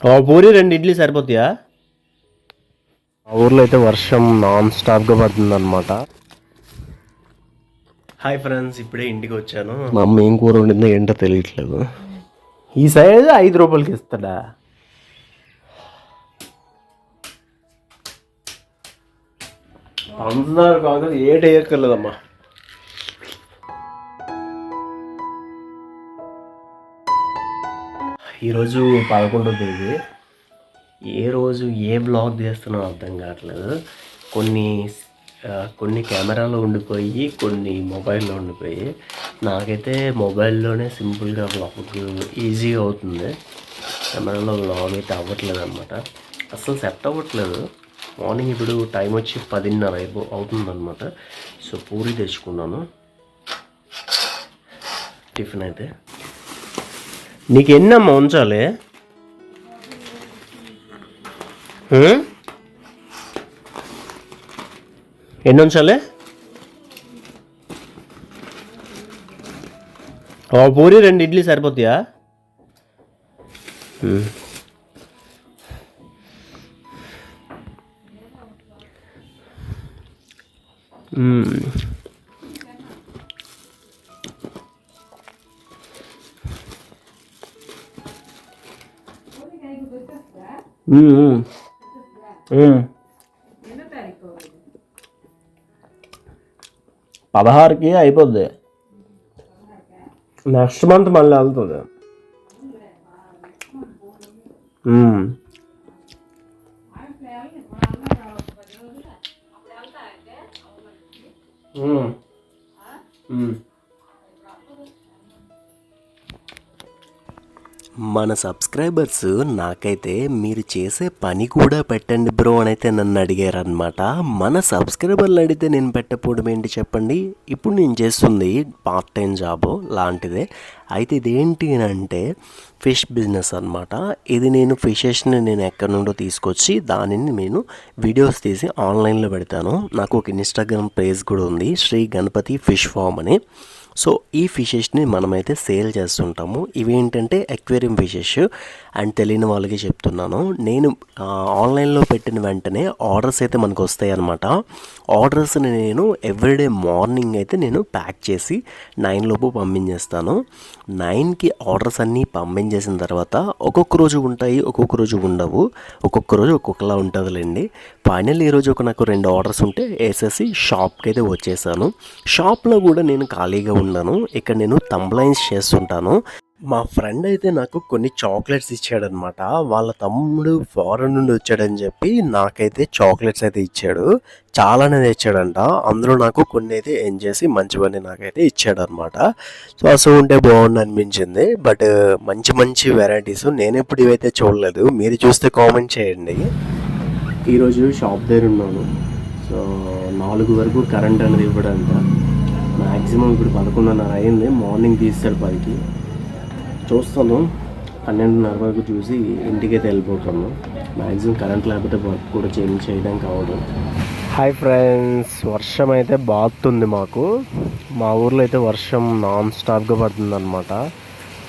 ఓ పూరి రెండు ఇడ్లీ సరిపోతాయా? ఆ ఊర్లో అయితే వర్షం నాన్ స్టాప్గా పడుతుంది అనమాట హాయ్ ఫ్రెండ్స్ ఇప్పుడే ఇంటికి వచ్చాను. మా అమ్మ ఏం కూర వండిందో ఏంటో తెలియట్లేదు. ఈ సైజ్ ఐదు రూపాయలకి ఇస్తాడా? పంచదార కాదు ఏటి వేయక్కర్లేదమ్మా ఈరోజు పదకొండో తేదీ. ఏ రోజు ఏ బ్లాగ్ చేస్తున్నా అర్థం కావట్లేదు. కొన్ని కొన్ని కెమెరాలో ఉండిపోయి కొన్ని మొబైల్లో ఉండిపోయి. నాకైతే మొబైల్లోనే సింపుల్గా బ్లాగ్ ఈజీగా అవుతుంది. కెమెరాలో బ్లాగ్ అయితే అవ్వట్లేదు అనమాట అసలు సెట్ అవ్వట్లేదు. మార్నింగ్ ఇప్పుడు టైం వచ్చి పదిన్నర అయిపో అవుతుందన్నమాట. సో పూరి తెచ్చుకున్నాను. టిఫిన్ అయితే. నీకు ఎన్నమ్మా ఉంచాలి? ఎన్ని ఉంచాలి? ఓ పూరి రెండు ఇడ్లీ సరిపోతాయా? హ్మ్. పదహారుకి అయిపోద్ది. నెక్స్ట్ మంత్ మళ్ళీ వెళ్తుంది. మ్మ్. మన సబ్స్క్రైబర్స్ నాకైతే మీరు చేసే పని కూడా పెట్టండి బ్రో అని అయితే నన్ను అడిగారనమాట మన సబ్స్క్రైబర్లు అడిగితే నేను పెట్టకపోవడం ఏంటి చెప్పండి? ఇప్పుడు నేను చేస్తుంది పార్ట్ టైం జాబ్ లాంటిదే. అయితే ఇదేంటి అంటే ఫిష్ బిజినెస్ అనమాట ఇది నేను ఫిషెస్ని నేను ఎక్కడి నుండో తీసుకొచ్చి దానిని నేను వీడియోస్ తీసి ఆన్లైన్లో పెడతాను. నాకు ఒక ఇన్స్టాగ్రామ్ పేజ్ కూడా ఉంది. శ్రీ గణపతి ఫిష్ ఫామ్ అని. సో ఈ ఫిషెస్ని మనమైతే సేల్ చేస్తుంటాము. ఇవి ఏంటంటే అక్వేరియం ఫిషెస్. అండ్ తెలియని వాళ్ళకి చెప్తున్నాను. నేను ఆన్లైన్లో పెట్టిన వెంటనే ఆర్డర్స్ అయితే మనకు వస్తాయి అనమాట ఆర్డర్స్ని నేను ఎవ్రీడే మార్నింగ్ అయితే నేను ప్యాక్ చేసి నైన్ లోపు పంపించేస్తాను. నైన్కి ఆర్డర్స్ అన్నీ పంపించేసిన తర్వాత ఒక్కొక్క రోజు ఉంటాయి ఒక్కొక్క రోజు ఉండవు. ఒక్కొక్క రోజు ఒక్కొక్కలా ఉంటుందిలేండి. ఫైనల్ ఈరోజు ఒక నాకు రెండు ఆర్డర్స్ ఉంటే వేసేసి షాప్కి అయితే వచ్చేసాను. షాప్లో కూడా నేను ఖాళీగా ఉన్నాను. ఇక్కడ నేను తంబ్లైన్స్ చేస్తుంటాను. మా ఫ్రెండ్ అయితే నాకు కొన్ని చాక్లెట్స్ ఇచ్చాడనమాట వాళ్ళ తమ్ముడు ఫారెన్ నుండి వచ్చాడని చెప్పి నాకైతే చాక్లెట్స్ అయితే ఇచ్చాడు. చాలానే తెచ్చాడంట. అందులో నాకు కొన్ని అయితే ఏం చేసి మంచివన్నీ నాకైతే ఇచ్చాడనమాట సో అసలు ఉంటే బాగుంది అనిపించింది. బట్ మంచి మంచి వెరైటీస్ నేను ఎప్పుడు ఇవైతే చూడలేదు. మీరు చూస్తే కామెంట్ చేయండి. ఈరోజు షాప్ దగ్గర ఉన్నాను. సో నాలుగు వరకు కరెంట్ అనేది ఇవ్వడంట. మ్యాక్సిమం ఇప్పుడు పదకొండున్నర అయింది. మార్నింగ్ తీస్తాడు పదికి. చూస్తాను. పన్నెండున్నర వరకు చూసి ఇంటికైతే వెళ్ళిపోతాను. మ్యాక్సిమం కరెంట్ లేకపోతే వర్క్ కూడా చేంజ్ చేయడానికి అవ్వదు. హాయ్ ఫ్రెండ్స్ వర్షం అయితే బాగుతుంది మాకు. మా ఊర్లో అయితే వర్షం నాన్ స్టాప్గా పడుతుంది అనమాట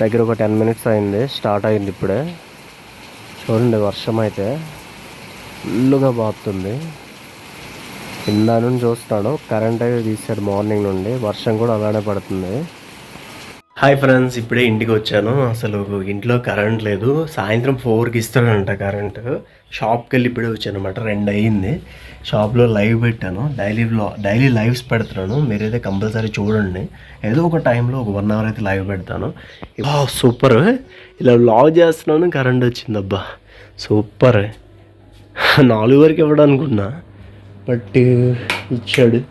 దగ్గర ఒక టెన్ మినిట్స్ అయింది స్టార్ట్ అయింది ఇప్పుడే. చూడండి వర్షం అయితే ఫుల్గా బాగుతుంది కింద నుంచి చూస్తాడు కరెంట్ అయితే తీసాడు మార్నింగ్ నుండి. వర్షం కూడా అలానే పడుతుంది. హాయ్ ఫ్రెండ్స్ ఇప్పుడే ఇంటికి వచ్చాను. అసలు ఇంట్లో కరెంట్ లేదు. సాయంత్రం ఫోర్కి ఇస్తాడంట కరెంట్. షాప్కి వెళ్ళి ఇప్పుడే వచ్చాను అనమాట రెండు అయ్యింది షాప్లో లైవ్ పెట్టాను. డైలీ వ్లా డైలీ లైవ్స్ పెడుతున్నాను. మీరైతే కంపల్సరీ చూడండి. ఏదో ఒక టైంలో ఒక వన్ అవర్ అయితే లైవ్ పెడతాను. సూపర్. ఇలా లాగ్ చేస్తున్నాను కరెంట్ వచ్చింది అబ్బా సూపర్. నాలుగు వరకు ఇవ్వడానుకున్నా బట్ ఇచ్చాడు.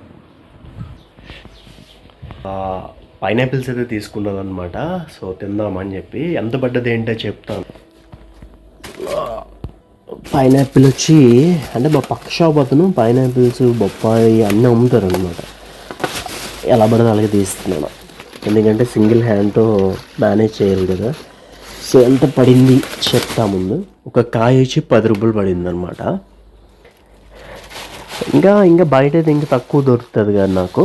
పైనాపిల్స్ అయితే తీసుకున్నాను అనమాట సో తిందామని చెప్పి ఎంత పడ్డది ఏంటో చెప్తాను. పైనాపిల్ వచ్చి అంటే మా పక్క షాప్ అతను పైనాపిల్స్ బొప్పాయి అన్నీ అమ్ముతారు అనమాట ఎలా పడితే అలాగే తీస్తున్నాను ఎందుకంటే సింగిల్ హ్యాండ్తో మేనేజ్ చేయాలి కదా. సో ఎంత పడింది చెప్తా ముందు. ఒక కాయ వచ్చి పది రూపాయలు పడింది అనమాట ఇంకా ఇంకా బయట అయితే ఇంకా తక్కువ దొరుకుతుంది కానీ నాకు.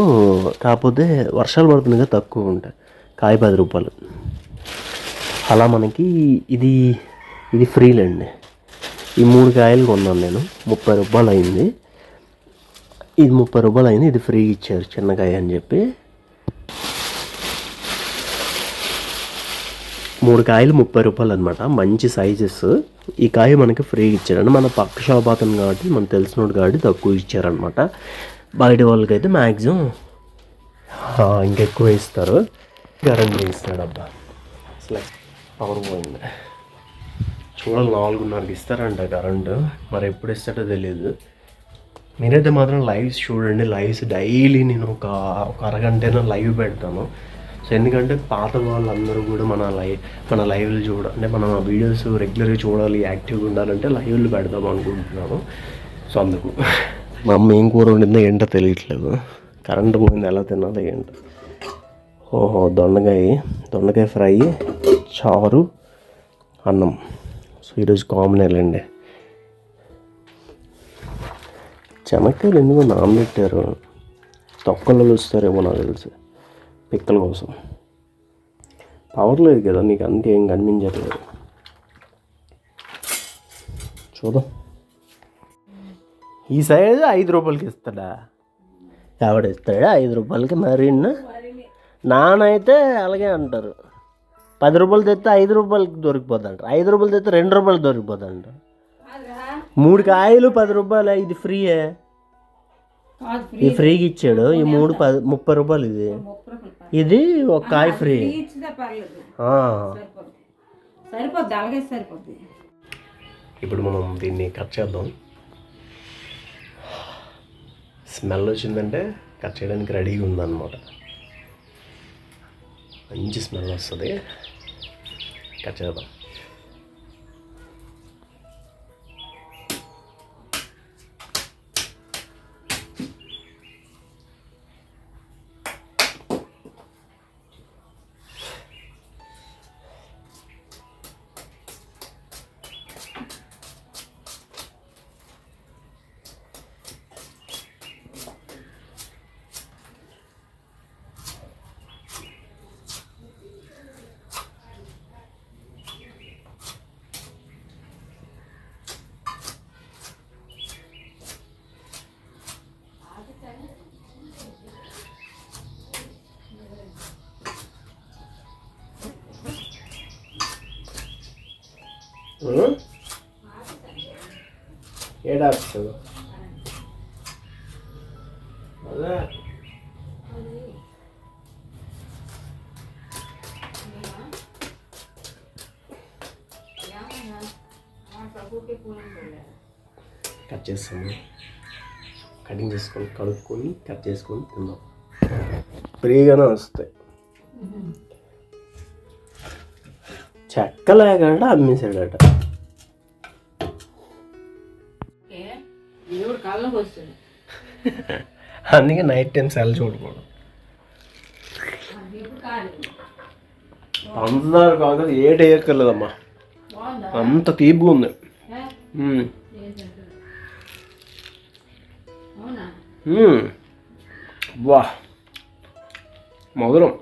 కాకపోతే వర్షాలు పడుతుంది కదా తక్కువ ఉంటాయి కాయ పది రూపాయలు. అలా మనకి ఇది ఇది ఫ్రీలండి ఈ మూడు కాయలు కొన్నాను నేను. ముప్పై రూపాయలు అయింది. ఇది ముప్పై రూపాయలు అయింది. ఇది ఫ్రీ ఇచ్చారు చిన్న కాయ అని చెప్పి. మూడు కాయలు ముప్పై రూపాయలు అనమాట మంచి సైజెస్ ఈ కాయ మనకి ఫ్రీ ఇచ్చారండి మన పక్క షాప్ అతను కాబట్టి మనం తెలిసినోడు కాబట్టి తక్కువ ఇచ్చారనమాట బయట వాళ్ళకైతే మ్యాక్సిమం ఇంకెక్కువ ఇస్తారు. కరెంట్ ఇస్తాడు అబ్బా. అసలు పవర్ పోయింది చూడాలి నాలుగున్నరకి ఇస్తారంట కరెంటు మరి ఎప్పుడు ఇస్తాడో తెలియదు మీరైతే మాత్రం లైవ్స్ చూడండి. లైవ్స్ డైలీ నేను ఒక ఒక అరగంటైనా లైవ్ పెడతాను. ఎందుకంటే పాత వాళ్ళందరూ కూడా మన లైవ్ మన లైవ్లు చూడ అంటే మన వీడియోస్ రెగ్యులర్గా చూడాలి యాక్టివ్గా ఉండాలంటే లైవ్లు పెడదాం అనుకుంటున్నాను. సో అందుకు. మా అమ్మ ఏం కూర ఉండిందో ఏంటో తెలియట్లేదు. కరెంట్ పోయింది ఎలా తినాలో ఏంటో. ఓహో దొండకాయ దొండకాయ ఫ్రై చారు అన్నం. సో ఈరోజు కామన్ వెళ్ళండి చెనక్కాయలు ఎందుకు నానబెట్టారు? తొక్కలలో వస్తారేమో నాకు తెలిసి. పిక్కల కోసం. పవర్ లేదు కదా నీకు అందుకే ఏం కనిపించట్లేదు. చూద్దాం. ఈ సైడ్ ఐదు రూపాయలకి ఇస్తాడా? ఎవడు ఇస్తాడా? ఐదు రూపాయలకి మరి నానైతే అలాగే అంటారు. పది రూపాయలు తెస్తే ఐదు రూపాయలకి దొరికిపోతుంటారు ఐదు రూపాయలు తెస్తే రెండు రూపాయలు దొరికిపోతుంటారు మూడు కాయలు పది రూపాయలు ఇది ఫ్రీయే ఇది ఫ్రీగా ఇచ్చాడు. ఈ మూడు పది ముప్పై రూపాయలు ఇది. ఇది ఒక కాయ ఫ్రీ సరిపోద్ది అలాగే సరిపోద్ది. ఇప్పుడు మనం దీన్ని కట్ చేద్దాం. స్మెల్ వచ్చిందంటే కట్ చేయడానికి రెడీగా ఉందన్నమాట. మంచి స్మెల్ వస్తుంది. కట్ చేద్దాం. ఏడా అదే. కట్ చేస్తాము కటింగ్ చేసుకొని కడుక్కొని కట్ చేసుకొని తిందాం. ఫ్రీగానే వస్తాయి. చెక్క లేకుండా అమ్మేసాడట అందుకే నైట్ టైం సెల్ చూడకూడదు ఎప్పుడు కాదు పంచదార కాదు ఏటి వేయక్కర్లేదమ్మా బాగుందా అంత తీపిగా ఉంది ఏ? మ్మ్. ఏంటంటే? అవునా మ్మ్. వా మధురం